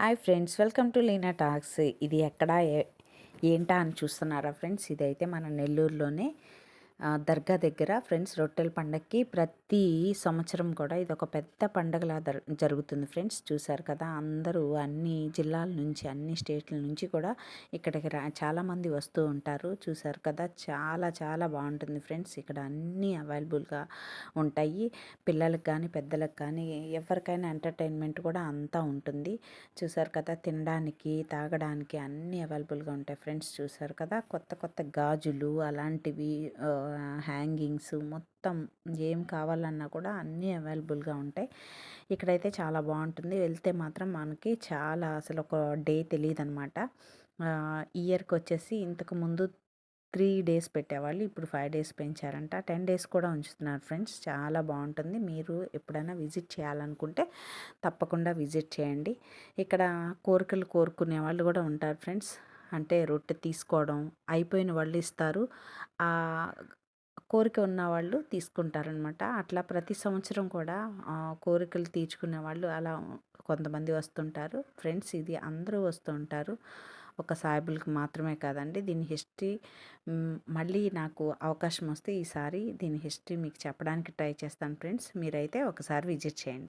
Hi friends welcome to Leena talks. ఇది ఎక్కడ ఏ- ఏంటా అని చూస్తున్నారా ఫ్రెండ్స్? ఇదైతే మన నెల్లూరులోనే దర్గా దగ్గర ఫ్రెండ్స్ రొట్టెల పండగకి ప్రతి సంవత్సరం కూడా ఇది ఒక పెద్ద పండగలా జరుగుతుంది ఫ్రెండ్స్. చూశారు కదా అందరూ అన్ని జిల్లాల నుంచి అన్ని స్టేట్ల నుంచి కూడా ఇక్కడికి రా చాలామంది వస్తూ ఉంటారు. చూసారు కదా చాలా చాలా బాగుంటుంది ఫ్రెండ్స్. ఇక్కడ అన్నీ అవైలబుల్గా ఉంటాయి. పిల్లలకు కానీ పెద్దలకు కానీ ఎవరికైనా ఎంటర్టైన్మెంట్ కూడా అంతా ఉంటుంది. చూసారు కదా తినడానికి తాగడానికి అన్నీ అవైలబుల్గా ఉంటాయి ఫ్రెండ్స్. చూశారు కదా కొత్త కొత్త గాజులు అలాంటివి హ్యాంగింగ్స్ మొత్తం ఏం కావాలన్నా కూడా అన్నీ అవైలబుల్గా ఉంటాయి. ఇక్కడైతే చాలా బాగుంటుంది. వెళ్తే మాత్రం మనకి చాలా అసలు ఒక డే తెలియదు అనమాట ఇయర్కి వచ్చేసి ఇంతకు ముందు త్రీ డేస్ పెట్టేవాళ్ళు ఇప్పుడు ఫైవ్ డేస్ పెంచారంట. టెన్ డేస్ కూడా ఉంచుతున్నారు ఫ్రెండ్స్. చాలా బాగుంటుంది. మీరు ఎప్పుడైనా విజిట్ చేయాలనుకుంటే తప్పకుండా విజిట్ చేయండి. ఇక్కడ కోరికలు కోరుకునే వాళ్ళు కూడా ఉంటారు ఫ్రెండ్స్. అంటే రొట్టె తీసుకోవడం అయిపోయిన వాళ్ళు ఇస్తారు. ఆ కోరిక ఉన్న వాళ్ళు తీసుకుంటారనమాట అట్లా ప్రతి సంవత్సరం కూడా కోరికలు తీర్చుకునే వాళ్ళు అలా కొంతమంది వస్తుంటారు. ఫ్రెండ్స్ ఇది అందరూ వస్తుంటారు ఒక సాయిబుల్కి మాత్రమే కాదండి. దీని హిస్టరీ మళ్ళీ నాకు అవకాశం వస్తే ఈసారి దీని హిస్టరీ మీకు చెప్పడానికి ట్రై చేస్తాను ఫ్రెండ్స్. మీరైతే ఒకసారి విజిట్ చేయండి.